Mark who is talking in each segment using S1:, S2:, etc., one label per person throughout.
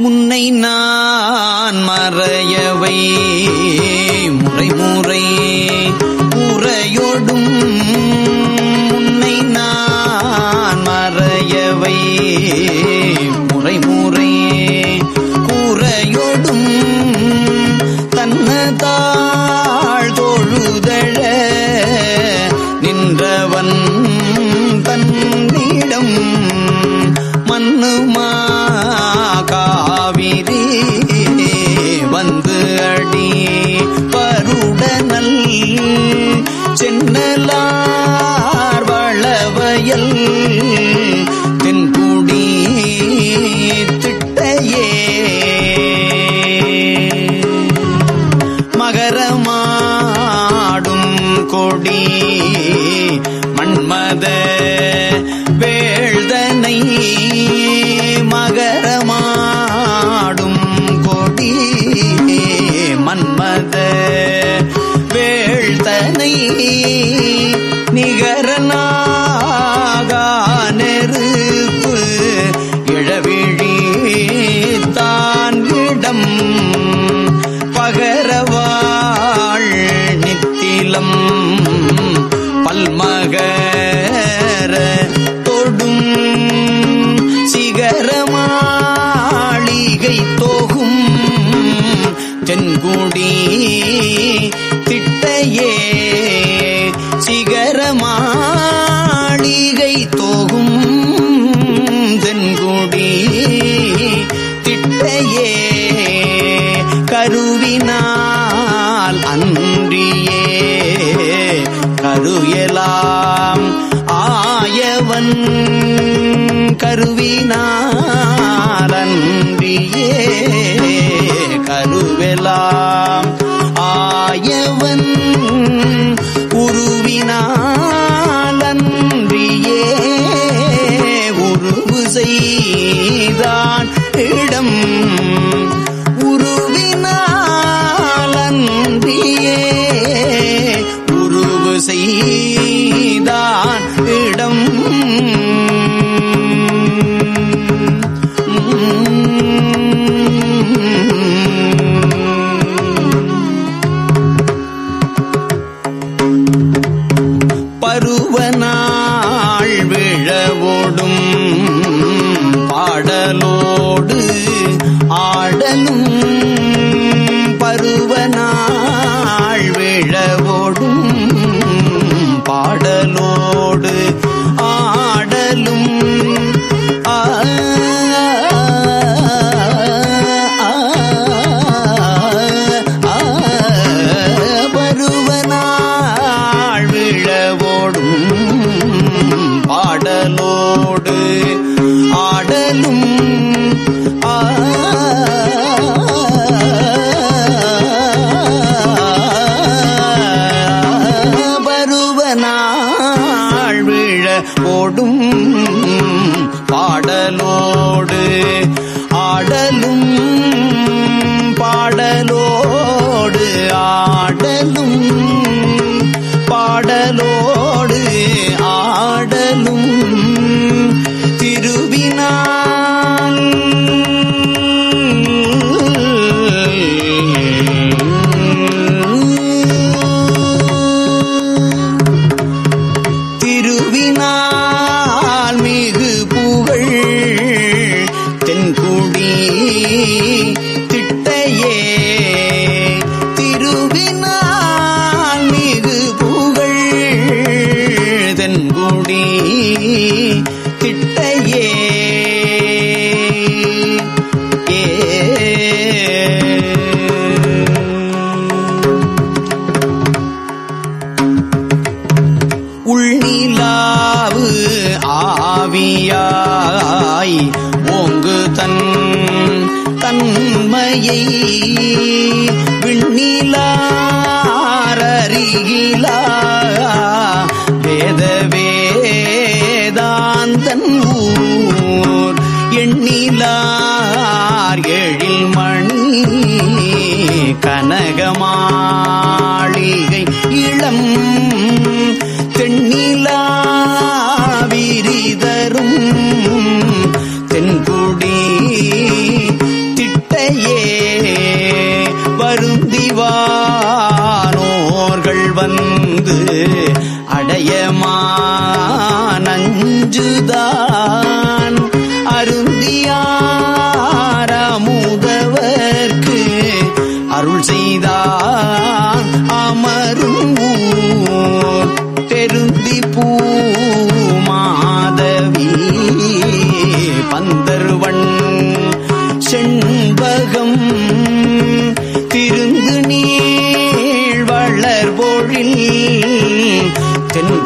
S1: முன்னை நான் மறையவை. முறை முறை கொடி மண்மத வேழ்தனை மகரமாடும் கொடி மன்மத வேழ்தனை más.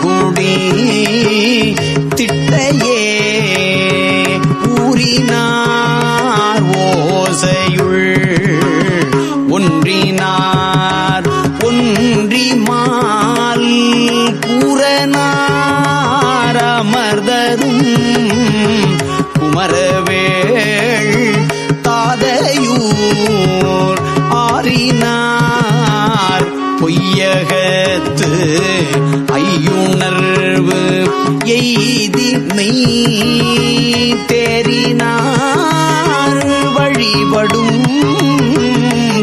S1: குடி திட்டையே ஊறினார் ஓசையுள். ஒன்றினார் ஒன்றி மால் கூறனார் அமர்தரும். குமரவேள் தாதையூர் ஆறினார் பொய்யகத்து ஐயுணர்வு எய்தி மெய் தேறினார் வழிபடும்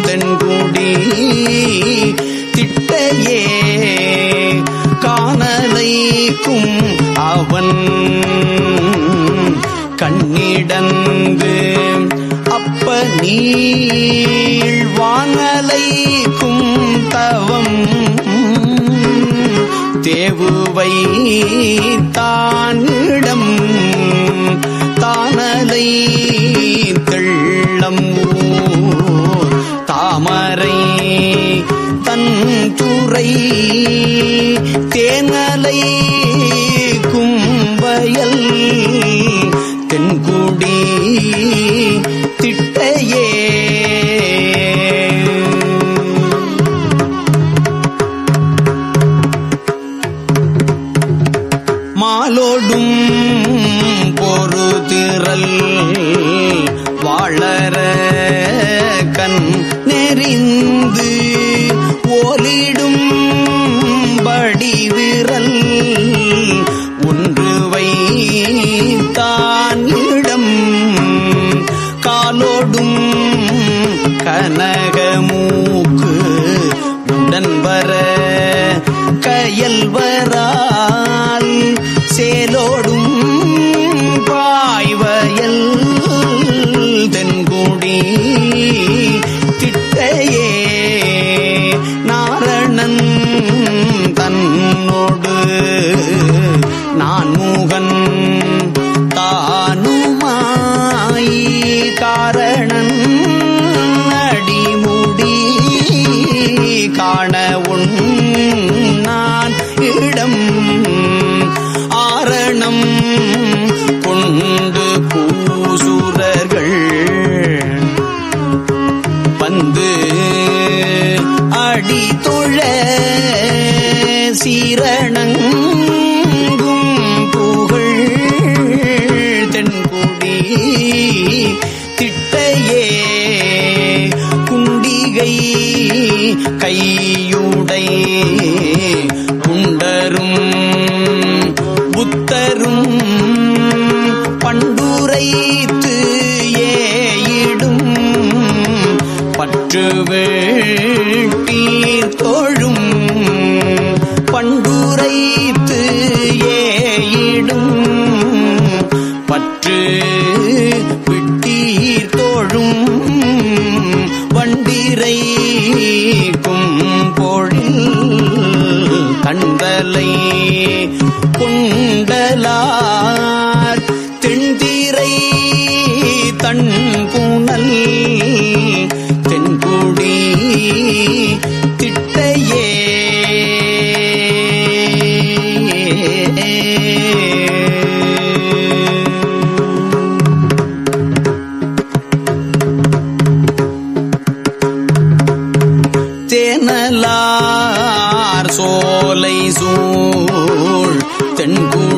S1: தென்குடி திட்டையே காணலைக்கும் அவன் கண்ணிடந்து அப்ப நீள் வானலைக்கும் தவம் தேவுவை தானிடம் தானலை தெள்ளம் ஊர் தாமரை தன் துறை தேனலை கும்பயல் தென்குடி வளர கண் நெறிந்து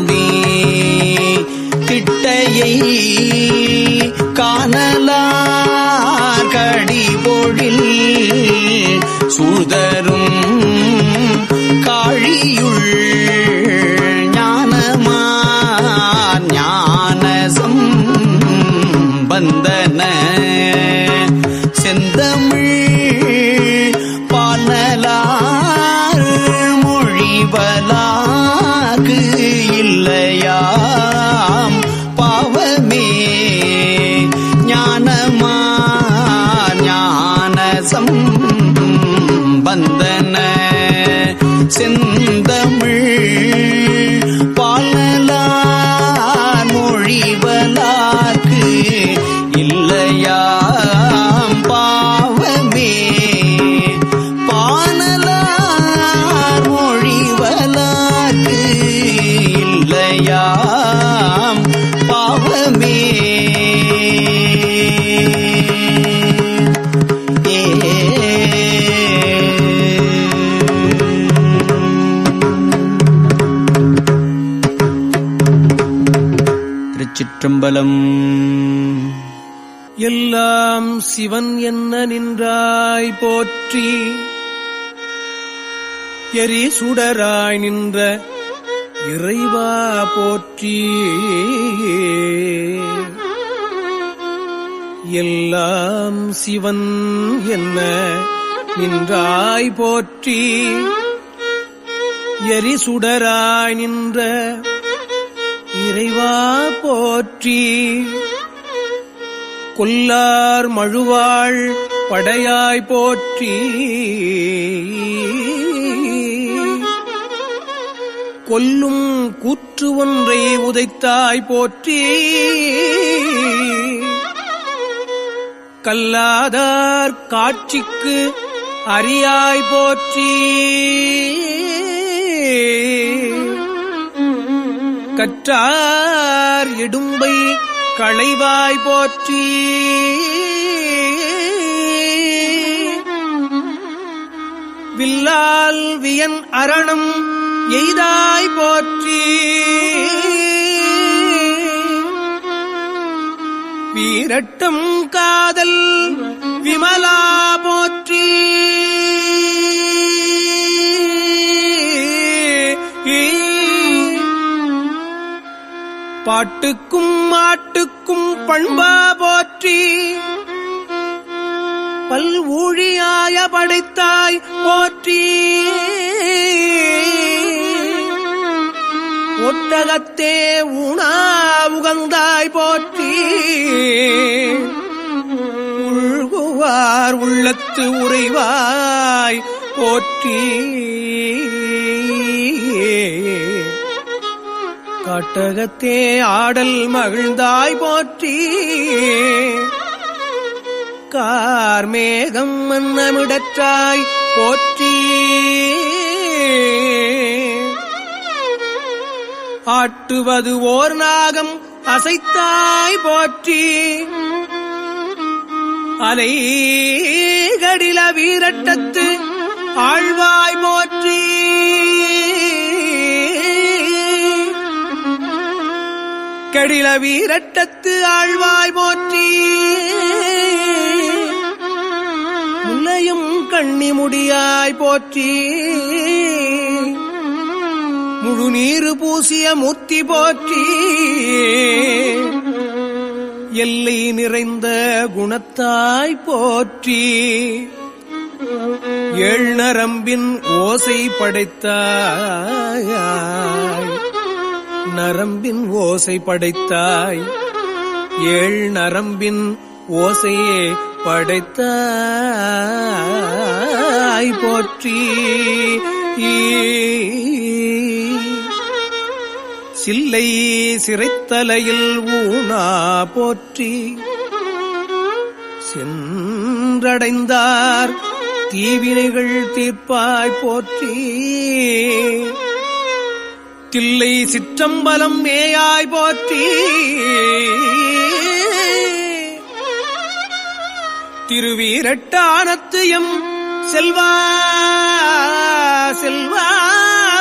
S1: தென்குடி திட்டையை காணலார் கடிபொழில் சூழ்தரும் காழியுள் திருச்சிற்றம்பலம்
S2: எல்லாம் சிவன் என்ன நின்றாய் போற்றி. எரி சுடராய் நின்ற இறைவா போற்றி. எல்லாம் சிவன் என்ன நின்றாய் போற்றி. எரி சுடராய் நின்ற இறைவா போற்றி. கொல்லார் மழுவாள் படையாய் போற்றி. கொல்லும் கூற்று ஒன்றை உதைத்தாய் போற்றி. கல்லாதார் காட்சிக்கு அரியாய் போற்றி. கற்றார் இடும்பை களைவாய் போற்றி. வில்லால் வியன் அரணம் எய்தாய் போற்றி. வீரட்டம் காதல் விமலா பாட்டுக்கும் மாட்டுக்கும் பண்பா போற்றி. பல் ஊழியாய படைத்தாய் போற்றி. ஒட்டகத்தே உணா உகந்தாய் போற்றி. உள்குவார் உள்ளத்து உறைவாய் போற்றி. காட்டகத்தே ஆடல் மகிழ்ந்தாய் போற்றி. கார்மேகம் மன்னமிடற்றாய் போற்றி. ஆட்டுவது ஓர் நாகம் அசைத்தாய் போற்றி. அலை கடில வீரட்டத்து ஆழ்வாய் போற்றி. கடில வீரட்டத்து ஆழ்வாய் போற்றி. முல்லையும் கண்ணி முடியாய் போற்றி. முழு நீரு பூசிய முத்தி போற்றி. எல்லை நிறைந்த குணத்தாய் போற்றி. எள்நரம்பின் ஓசை படைத்தாய் நரம்பின் ஓசை படைத்தாய். ஏழ் நரம்பின் ஓசையே படைத்தாய் போற்றி. சில்லை சிறைத்தலையில் ஊனா போற்றி. சென்றடைந்தார் தீவினைகள் தீர்ப்பாய் போற்றி. தில்லை சிற்றம்பலம் மேயாய் போற்றி. திருவீரட்டானத்து எம் செல்வா செல்வா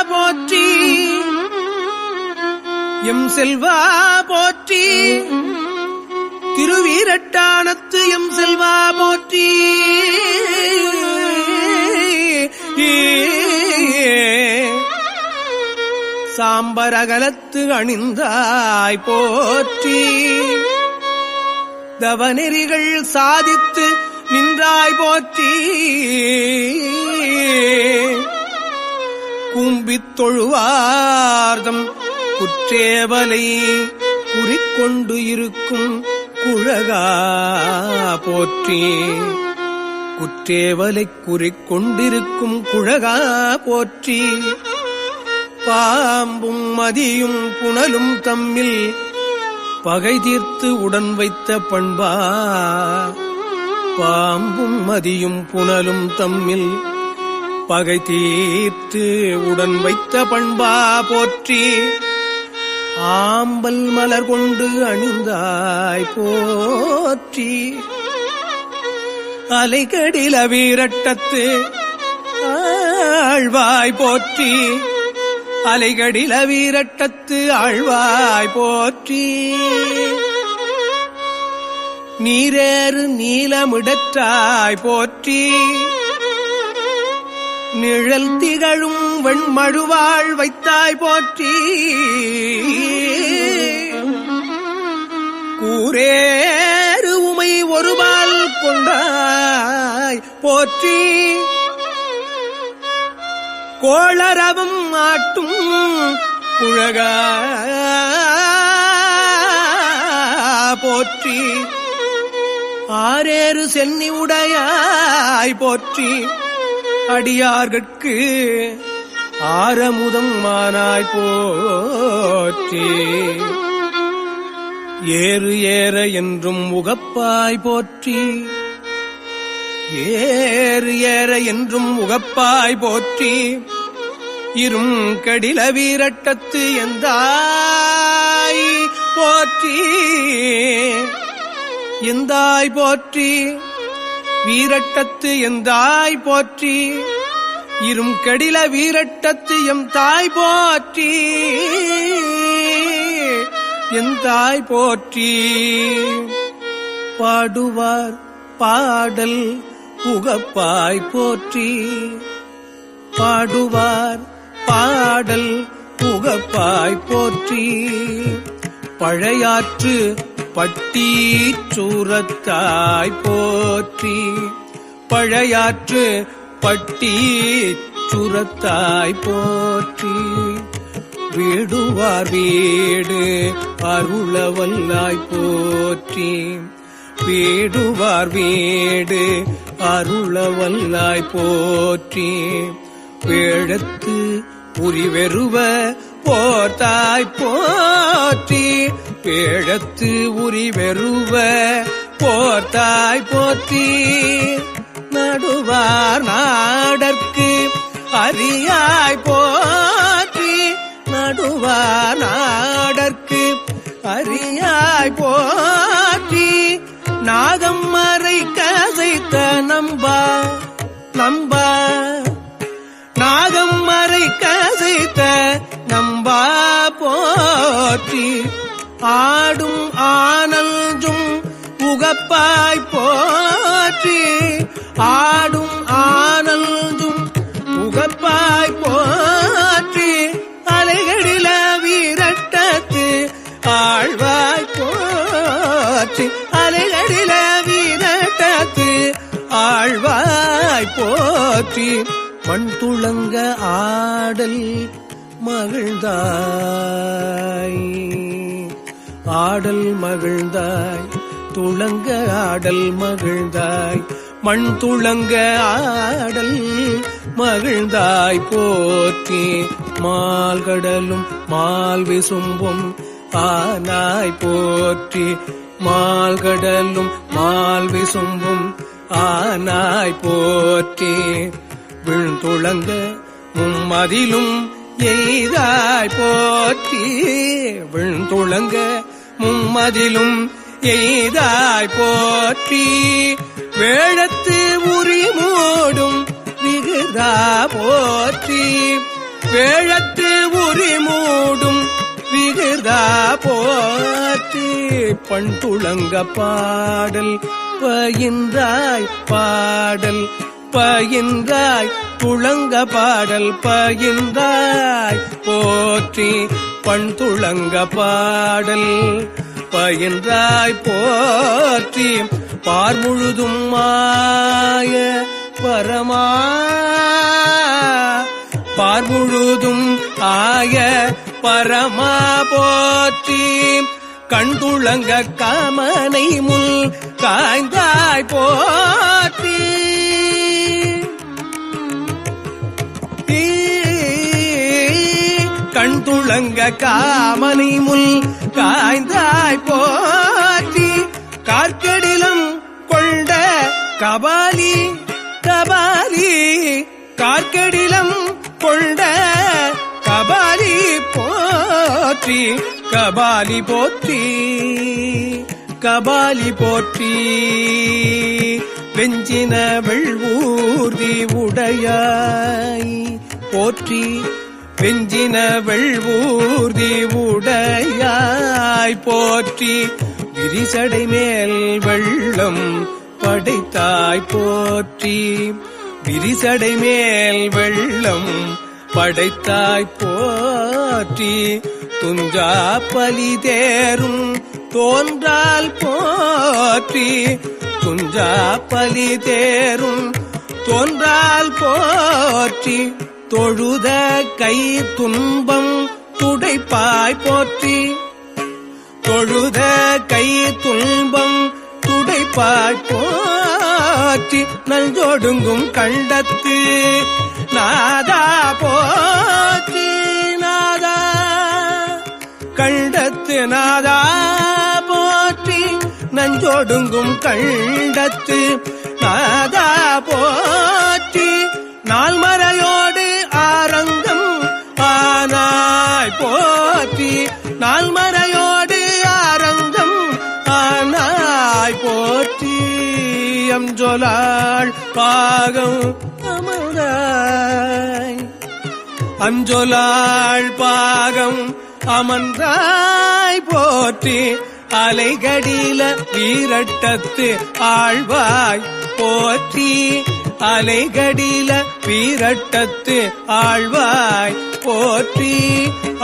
S2: போற்றி. எம் செல்வா போற்றி. திருவீரட்டானத்து எம் செல்வா போற்றி. ஏ. சாம்பரகலத்து அணிந்தாய் போற்றி. தவநெறிகள் சாதித்து நின்றாய் போற்றி. கும்பித் தொழுவார்தம் குற்றேவலை குறிக்கொண்டு இருக்கும் குழகா போற்றி. குற்றேவலை குறிக்கொண்டிருக்கும் குழகா போற்றி. பாம்பும் மதியும் புனலும் தம்மில் பகை தீர்த்து உடன் வைத்த பண்பா. பாம்பும் மதியும் புனலும் தம்மில் பகை தீர்த்து உடன் வைத்த பண்பா போற்றி. ஆம்பல் மலர் கொண்டு அணிந்தாய் போற்றி. அலைகடில வீரட்டத்து ஆழ்வாய் போற்றி. அலைகடில வீரட்டத்து ஆழ்வாய் போற்றி. நீரேறு நீலமிடற்றாய் போற்றி. நிழல் திகழும் வெண்மழுவாள் வைத்தாய் போற்றி. கூரேறு உமை ஒருவாள் கொண்டாய் போற்றி. கோளரவும் ஆட்டும் புழக போற்றி. ஆரேறு சென்னி உடையாய் போற்றி. அடியார்கட்கு ஆரமுதம் மானாய் போற்றி. ஏறு ஏற என்றும் உகப்பாய் போற்றி. ஏறு ஏற என்றும் உகப்பாய் போற்றி இரும் கடில வீரட்டத்து எந்தாய் போற்றி. எந்தாய் போற்றி? வீரட்டத்து எந்தாய் போற்றி? இரும் கடில வீரட்டத்து எம் தாய் போற்றி? என் தாய் போற்றி? பாடுவார் பாடல் புகப்பாய் போற்றி. பாடுவார் பாடல் புகப்பாய் போற்றி. பழையாற்று பட்டி சூரத்தாய் போற்றி. பழையாற்று பட்டி சுரத்தாய் போற்றி. வீடுவார் வீடு அருளவல்லாய் போற்றி. வீடுவார் வீடு அருளவல்லாய் போற்றி. வேழத்து உரிவெருவ போர்த்தாய் போற்றி. வேழத்து உரிவெருவ போர்த்தாய் போற்றி. நடுவார் நாடற்கு அரியாய் போற்றி. நடுவார் நாடற்கு அரியாய் போற்றி. நாகம் மறை நம்பா. நாகம் மறை கசைத்த நம்பா போற்றி. ஆடும் ஆனஞ்சும் புகப்பாய் போற்றி. ஆ ஆடல் மகிழ்ந்தாய். ஆடல் மகிழ்ந்தாய் துளங்க ஆடல் மகிழ்ந்தாய் மண் துளங்க ஆடல் மகிழ்ந்தாய். போற்றி மால்கடலும் மால் விசும்பும் ஆனாய். போற்றி மால்கடலும் மால் விசும்பும் ஆனாய். போற்றி விழுந்துளங்க மும்மதிலும் எய்தாய் போற்றி. விழுந்துழங்க மும்மதிலும் எய்தாய் போற்றி. வேழத்து உரி மூடும் விகுதா போற்றி. வேழத்து உரி மூடும் விகுதா போற்றி. பண் துளங்க பாடல் பயின்றாய் பாடல் பயின்றாய் துளங்க பாடல் பயின்றாய் போற்றி பண் துளங்க பாடல் பயின்றாய் போற்றி பார் முழுதும் மாய பரமா. பார் முழுதும் ஆய பரமா போற்றி கண் துளங்க காமனை முல் காய்ந்தாய் போற்றி முழங்க காமனை முல் காய்ந்தாய் போற்றி. கார்க்கடிலம் கொண்ட கபாலி கபாலி. கார்க்கடிலம் கொண்ட கபாலி போற்றி. கபாலி போற்றி கபாலி போற்றி. வெஞ்சின வெள்வூர்தி உடையாய் போற்றி. வெஞ்சின வெள்வூர்தி உடையாய் போற்றி விரிசடை மேல் வெள்ளம் படைத்தாய் போற்றி. விரிசடை மேல் வெள்ளம் படைத்தாய் போற்றி. துஞ்சா பலி தேரும் தோன்றால் போற்றி. துஞ்சா பலி தேரும் தோன்றால் போற்றி. தொழுத கை துன்பம் துடைப்பாய் போற்றி. தொழுத கை துன்பம் துடைப்பாய் போற்றி. நஞ்சொடுங்கும் கண்டத்து நாதா போற்றி நாதா. கண்டத்து நாதா போற்றி நஞ்சொடுங்கும் கண்டத்து நாதா போற்றி. அமுதம் அமர்ந்தாய் அஞ்சொலாள் பாகம் அமர்ந்தாய் போற்றி அலைகடியில வீரட்டத்து ஆழ்வாய் போற்றி அலைகடியில வீரட்டத்து ஆழ்வாய் போற்றி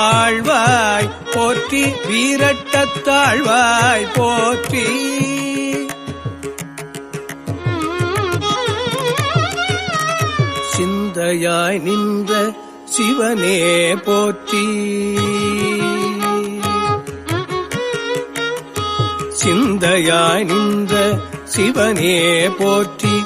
S2: ஆழ்வாய் போற்றி வீரட்டத்தாழ்வாய் போற்றி. சிந்தையாய் நின்ற சிவனே போற்றி. சிந்தையாய் நின்ற சிவனே போற்றி.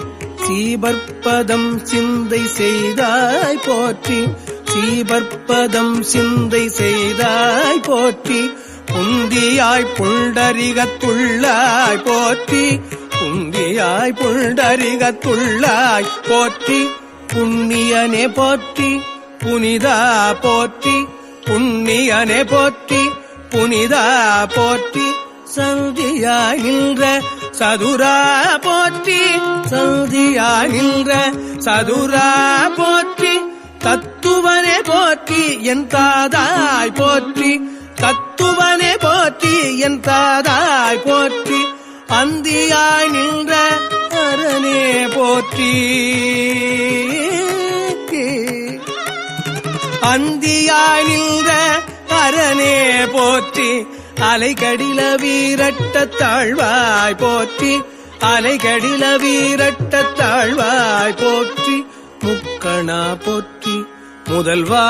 S2: சீபற்பதம் சிந்தை செய்தாய் போற்றி. சீபற்பதம் சிந்தை செய்தாய் போற்றி. புந்தியாய் புண்டரிகத்துள்ளாய் போற்றி. புந்தியாய் புண்டரிகத்துள்ளாய் போற்றி. புண்ணியனே போற்றி புனிதா போற்றி புண்ணியனே போற்றி புனிதா போற்றி. சந்தியாய் நின்ற சதுரா போற்றி சந்தியாய் நின்ற சதுரா போற்றி. தத்துவனே போற்றி என் தாதாய் போற்றி. தத்துவனே போற்றி என் தாதாய் போற்றி. அந்தியாய் நின்ற அரணே போற்றி. அந்தியாய் நின்ற அரணே போற்றி. அலைகடில வீரட்ட தாழ்வாய் போற்றி. அலைகடில வீரட்ட தாழ்வாய் போற்றி. முக்கணா போற்றி. முதல்வா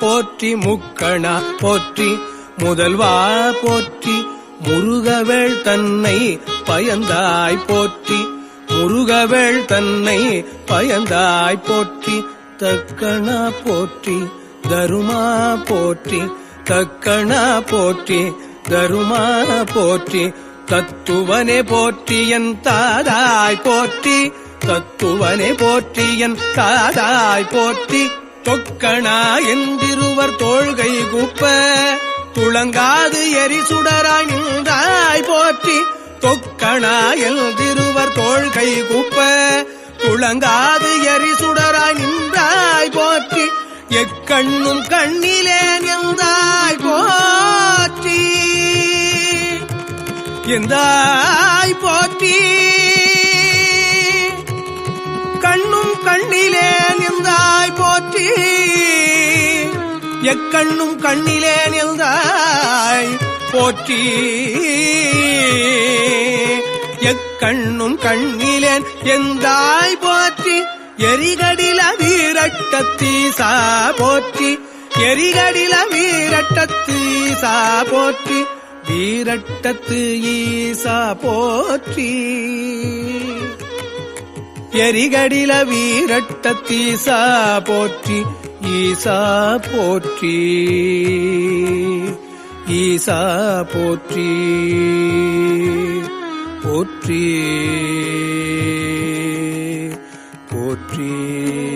S2: போற்றி. முக்கணா போற்றி. முதல்வா போற்றி. முருகவேள் தன்னை பயந்தாய் போற்றி. முருகவேள் தன்னை பயந்தாய் போற்றி தக்கணா போற்றி தருமா போற்றி தக்கணா போற்றி தருமா போற்றி தத்துவனே போற்றி என் தாதாய் போற்றி தத்துவனே போற்றி என் தாதாய் போற்றி. தொக்கணா என்றிருவர் தோள்கை குப்ப துளங்காது எரி சுடராய் நின்றாய் போற்றி. தொக்கணா திருவர் தோள்கை குப்ப துளங்காது எரி சுடராய் நின்றாய் போற்றி. எக்கண்ணும் கண்ணிலே நின்றாய் போற்றி. எந்தாய் போற்றி. கண்ணும் கண்ணிலே நின்றாய் போற்றி. எக்கண்ணும் கண்ணிலே நின்றாய் போற்றி. கண்ணும் கண்ணிலேன் எந்தாய் போற்றி? எரிகடில வீரட்டத்தீசா போற்றி. எரிகடில வீரட்டத்தீசா போற்றி. வீரட்டத்து ஈசா போற்றி. எரிகடில வீரட்டத்தீசா போற்றி. ஈசா போற்றி. ஈசா போற்றி. போற்றி போற்றி.